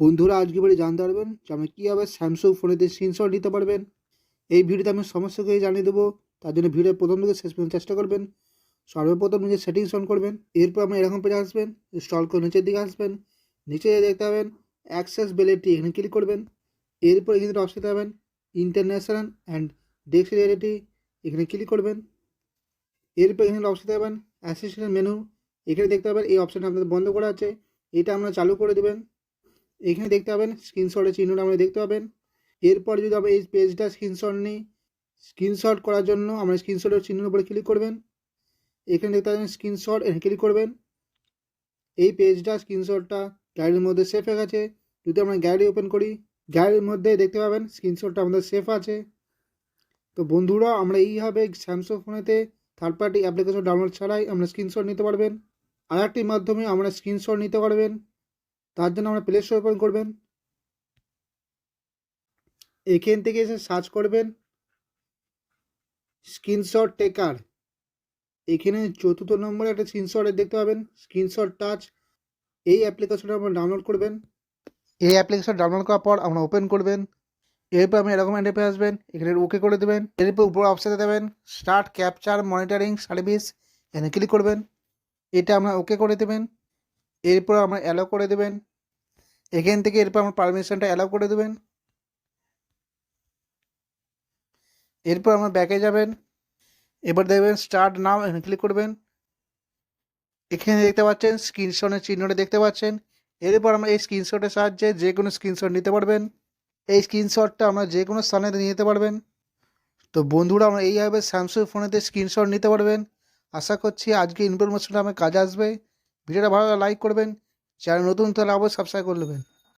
বন্ধুরা, আজকে বাড়ি জানতে পারবেন যে আপনি কীভাবে স্যামসুং ফোনেতে স্ক্রিনশট নিতে পারবেন। এই ভিডিওতে আমি সমস্ত কিছু জানিয়ে দেবো। তার জন্য ভিডিও প্রথম থেকে শেষ পর্যন্ত চেষ্টা করবেন। সর্বপ্রথম নিজের সেটিংস অন করবেন। এরপর আপনি এরকম পেজে আসবেন স্টল করে নিচের দিকে আসবেন। নিচে দেখতে পাবেন অ্যাক্সেস বেলেটি এখানে ক্লিক করবেন। এরপর এখানে অপশন পাবেন ইন্টারন্যাশনাল অ্যান্ড ডেস্ক রিয়েলিটি এখানে ক্লিক করবেন। এরপর এখানে অপশন পাবেন অ্যাসিস্ট্যান্ট মেনু এখানে দেখতে পাবেন, এই অপশানটা আপনাদের বন্ধ করা আছে। এটা আপনারা চালু করে দেবেন। এখানে দেখতে পাবেন স্ক্রিনশটের চিহ্নটা আমরা দেখতে পাবেন। এরপর যদি আমরা এই পেজটা স্ক্রিনশট নিই স্ক্রিনশট করার জন্য আমরা স্ক্রিনশটের চিহ্নের উপরে ক্লিক করবেন। এখানে দেখতে পাবেন স্ক্রিনশট এখানে ক্লিক করবেন। এই পেজটা স্ক্রিনশটটা গ্যালারির মধ্যে সেফ হয়ে গেছে। যদি আমরা গ্যালারি ওপেন করি গ্যালারির মধ্যে দেখতে পাবেন স্ক্রিনশটটা আমাদের সেফ আছে। তো বন্ধুরা, আমরা এইভাবে স্যামসাং ফোনেতে থার্ড পার্টি অ্যাপ্লিকেশন ডাউনলোড ছাড়াই আমরা স্ক্রিনশট নিতে পারবেন। আর একটি মাধ্যমে আমরা স্ক্রিনশট নিতে পারবেন। তার জন্য আমরা প্লে স্টোর ওপেন করবেন। এখান থেকে এসে সার্চ করবেন। স্ক্রিনশট টেকার এখানে চতুর্থ নম্বরে একটা স্ক্রিনশট দেখতে পাবেন। স্ক্রিনশট টাচ এই অ্যাপ্লিকেশনটা আপনারা ডাউনলোড করবেন। এই অ্যাপ্লিকেশন ডাউনলোড করার পর আমরা ওপেন করবেন। এরপর আপনি এরকম অ্যান্ডে আসবেন। এখানে ওকে করে দেবেন। এরপর উপর অপশানে দেবেন। স্টার্ট ক্যাপচার মনিটরিং সার্ভিস এখানে ক্লিক করবেন। এটা আমরা ওকে করে দেবেন। এরপর আমরা অ্যালো করে দেবেন। এখান থেকে এরপর আমার পারমিশনটা অ্যালাউ করে দেবেন। এরপর আমার ব্যাকে যাবেন। এবার দেখবেন স্টার্ট এখানে ক্লিক করবেন। এখানে দেখতে পাচ্ছেন স্ক্রিনশটের চিহ্নটা দেখতে পাচ্ছেন। এরপর আমরা এই স্ক্রিনশটের সাহায্যে যে কোনো স্ক্রিনশট নিতে পারবেন। এই স্ক্রিনশটটা আমরা যে কোনো স্থানে নিয়ে যেতে পারবেন। তো বন্ধুরা, আমরা এইভাবে স্যামসুং ফোনেতে স্ক্রিনশট নিতে পারবেন। আশা করছি আজকে ইনফরমেশনটা আমার কাজে আসবে। ভিডিওটা ভালো লাইক করবেন। চ্যানেল নতুন তাহলে আবার সাবস্ক্রাইব করে নেবেন।